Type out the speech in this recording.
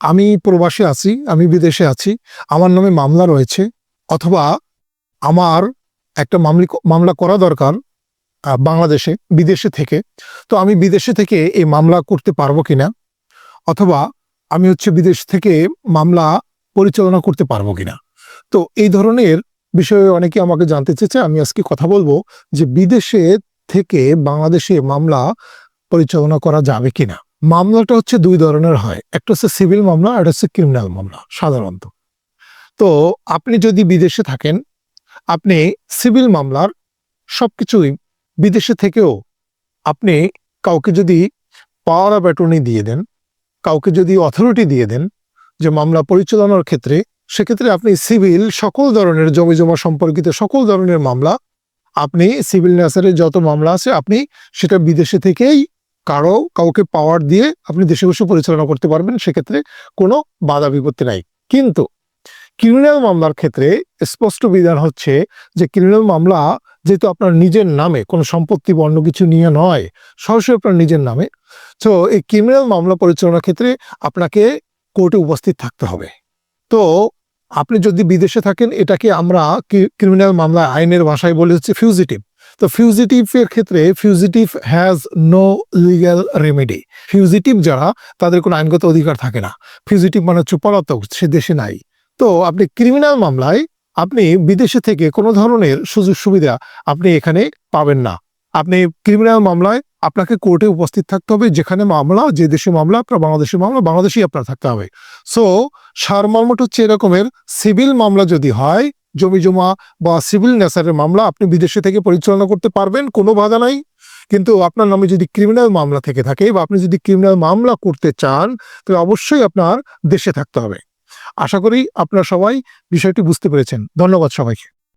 আমি প্রবাসে আছি, আমি বিদেশে আছি, আমার নামে মামলা রয়েছে, অথবা আমার একটা মামলি, মামলা করা দরকার বাংলাদেশে, বিদেশে থেকে। তো আমি বিদেশে থেকে এই মামলা করতে পারব কিনা? অথবা আমি হচ্ছে বিদেশ থেকে মামলা পরিচালনা করতে পারব কিনা? তো এই ধরনের বিষয়ে অনেকে আমাকে জানতে চেয়েছে, আমি আজকে কথা বলব যে বিদেশে থেকে বাংলাদেশে মামলা পরিচালনা করা যাবে কিনা। মামলাটা হচ্ছে দুই ধরনের হয়। একটা হচ্ছে সিভিল মামলা আর হচ্ছে ক্রিমিনাল মামলা, সাধারণত। তো আপনি যদি বিদেশে থাকেন, আপনি সিভিল মামলার সব কিছুই বিদেশে থেকেও আপনি কাউকে যদি পাওয়ার অফ অ্যাটর্নি দিয়ে দেন, কাউকে যদি অথরিটি দিয়ে দেন যে মামলা পরিচালনার ক্ষেত্রে, সেক্ষেত্রে আপনি সিভিল সকল ধরনের জমি জমা সম্পর্কিত সকল ধরনের মামলা, আপনি সিভিল নেচারের যত মামলা আছে, আপনি সেটা বিদেশে থেকেই কারও কাউকে পাওয়ার দিয়ে আপনি দেশে বসে পরিচালনা করতে পারবেন, সেক্ষেত্রে কোনো বাধা বিপত্তি নাই। কিন্তু ক্রিমিনাল মামলার ক্ষেত্রে স্পষ্ট বিধান হচ্ছে যে ক্রিমিনাল মামলা যেহেতু আপনার নিজের নামে, কোনো সম্পত্তি বা অন্য কিছু নিয়ে নয়, সরাসরি আপনার নিজের নামে, তো এই ক্রিমিনাল মামলা পরিচালনার ক্ষেত্রে আপনাকে কোর্টে উপস্থিত থাকতে হবে। তো আপনি যদি বিদেশে থাকেন, এটাকে আমরা ক্রিমিনাল মামলা আইনের ভাষায় বলে হচ্ছে ফিউজিটিভ তো ফিউজিটিভের ক্ষেত্রে fugitive has no legal remedy fugitive যারা, তাদের কোনো আইনগত অধিকার থাকে না। ফিউজিটিভ মানে হচ্ছে পলাতক, সে দেশে নাই। তো আপনি ক্রিমিনাল মামলায় আপনি বিদেশে থেকে কোনো ধরনের সুযোগ সুবিধা আপনি এখানে পাবেন না। আপনি ক্রিমিনাল মামলায় আপনাকে কোর্টে উপস্থিত থাকতে হবে, যেখানে মামলা, যে দেশে মামলা, আপনার বাংলাদেশের মামলা, বাংলাদেশেই আপনার থাকতে হবে। সো সারমর্মটা হচ্ছে এরকমের সিভিল মামলা যদি হয় জমি জমা বা সিভিল নেচারের মামলা আপনি বিদেশে থেকে পরিচালনা করতে পারবেন, কোনো বাধা নাই। কিন্তু আপনার নামে যদি ক্রিমিনাল মামলা থেকে থাকে বা আপনি যদি ক্রিমিনাল মামলা করতে চান, তাহলে অবশ্যই আপনার দেশে থাকতে হবে। আশা করি আপনারা সবাই বিষয়টি বুঝতে পেরেছেন। ধন্যবাদ সবাইকে।